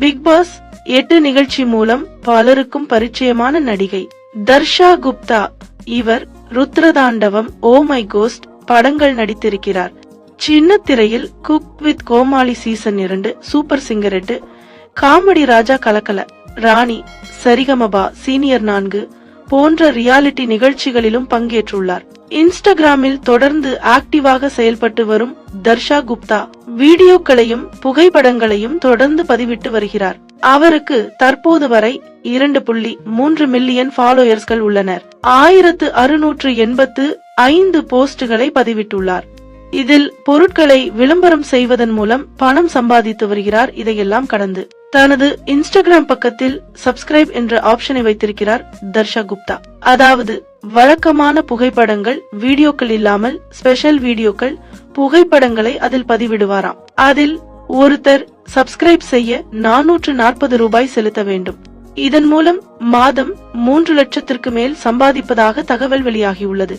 Big pass எட்டு நிகழ்ச்சி மூலம் பலருக்கும் பரிச்சயமான நடிகை. தர்ஷா குப்தா இவர் ருத்ரதாண்டவம் ஓ மை கோஸ்ட் படங்கள் நடித்திருக்கிறார். சின்ன திரையில் குக் வித் கோமாளி சீசன் இரண்டு சூப்பர் சிங்கர் எட்டு காமெடி ராஜா கலக்கல ராணி சரிகமபா சீனியர் நான்கு போன்ற ரியாலிட்டி நிகழ்ச்சிகளிலும் பங்கேற்றுள்ளார். இன்ஸ்டாகிராமில் தொடர்ந்து ஆக்டிவாக செயல்பட்டு வரும் தர்ஷா குப்தா வீடியோக்களையும் புகைப்படங்களையும் தொடர்ந்து பதிவிட்டு வருகிறார். அவருக்கு தற்போது வரை இரண்டு புள்ளி மூன்று மில்லியன் ஃபாலோயர்ஸ்கள் உள்ளனர். ஆயிரத்து அறுநூற்று எண்பத்து ஐந்து போஸ்டுகளை பதிவிட்டுள்ளார். இதில் பொருட்களை விளம்பரம் செய்வதன் மூலம் பணம் சம்பாதித்து வருகிறார் இதையெல்லாம் கடந்து. தனது இன்ஸ்டாகிராம் பக்கத்தில் சப்ஸ்கிரைப் என்ற ஆப்ஷனை வைத்திருக்கிறார் தர்ஷா குப்தா. அதாவது வழக்கமான புகைப்படங்கள் வீடியோக்கள் இல்லாமல் ஸ்பெஷல் வீடியோக்கள் புகைப்படங்களை அதில் பதிவிடுவாராம். அதில் ஒருத்தர் சப்ஸ்கிரைப் செய்ய நானூற்று நாற்பது ரூபாய் செலுத்த வேண்டும். இதன் மூலம் மாதம் மூன்று லட்சத்திற்கு மேல் சம்பாதிப்பதாக தகவல் வெளியாகியுள்ளது.